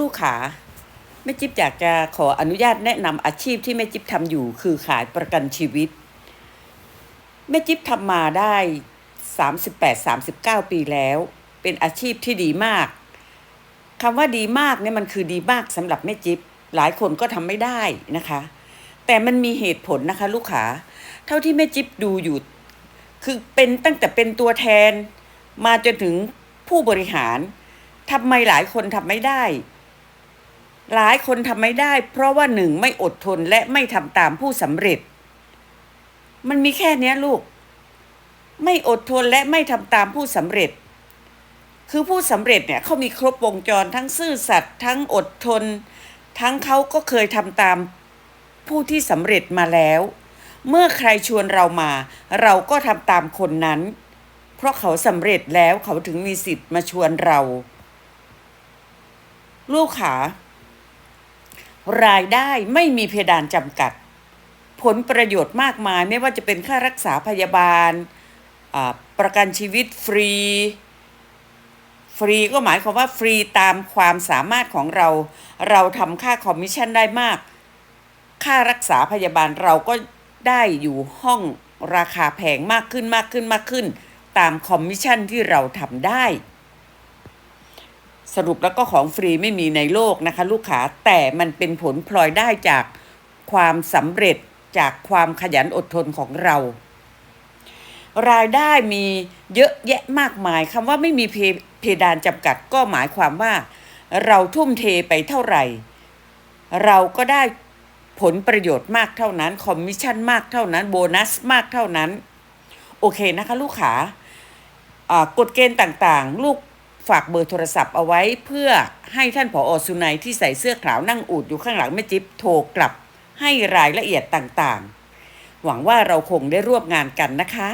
ลูกๆขาแม่จิ๊บอยากจะขออนุญาตแนะนำอาชีพที่แม่จิ๊บทำอยู่ คือขายประกันชีวิตแม่จิ๊บทำมาได้ 38-39 ปีแล้ว เป็นอาชีพที่ดีมากคำว่าดีมากเนี่ยมันคือดีมากสำหรับแม่จิ๊บหลายคนก็ทำไม่ได้นะคะ แต่มันมีเหตุผลนะคะ ลูกขาเท่าที่แม่จิ๊บดูอยู่ คือเป็นตั้งแต่เป็นตัวแทน มาจนถึงผู้บริหาร ทำไมหลายคนทำไม่ได้ หลายคนทำไม่ได้ เพราะว่าหนึ่งไม่อดทนและไม่ทำตามผู้สำเร็จ มันมีแค่นี้ลูก ไม่อดทนและไม่ทำตามผู้สำเร็จ คือผู้สำเร็จเนี่ยเขามีครบวงจรทั้งซื่อสัตย์ทั้งอดทน ทั้งเขาก็เคยทำตามผู้ที่สำเร็จมาแล้ว เมื่อใครชวนเรามา เราก็ทำตามคนนั้น เพราะเขาสำเร็จแล้วเขาถึงมีสิทธิ์มาชวนเรา ลูกขารายได้ไม่มีเพดานจำกัด ผลประโยชน์มากมายไม่ว่าจะเป็นค่ารักษาพยาบาล ประกันชีวิตฟรี ฟรีก็หมายความว่าฟรีตามความสามารถของเรา เราทำค่าคอมมิชชั่นได้มาก ค่ารักษาพยาบาลเราก็ได้อยู่ห้องราคาแพงมากขึ้นมากขึ้นมากขึ้น ตามคอมมิชชั่นที่เราทำได้ สรุปแล้วก็ของฟรีไม่มีในโลกนะคะ ลูกค้าแต่มันเป็นผลพลอยได้จากความสำเร็จจากความขยันอดทนของเรา รายได้มีเยอะแยะมากมายคำว่าไม่มีเพดานจำกัดก็หมายความว่า เราทุ่มเทไปเท่าไหร่ เราก็ได้ผลประโยชน์มากเท่านั้น คอมมิชชั่นมากเท่านั้น โบนัสมากเท่านั้น โอเคนะคะ ลูกขาอ่ากฎเกณฑ์ต่างๆ ลูก ฝากเบอร์โทรศัพท์เอาไว้เพื่อให้ท่านผออสุนัยที่ใส่เสื้อขาวนั่งอูดอยู่ข้างหลังแม่จิ๊บโทรกลับให้รายละเอียดต่างๆ หวังว่าเราคงได้ร่วมงานกันนะคะ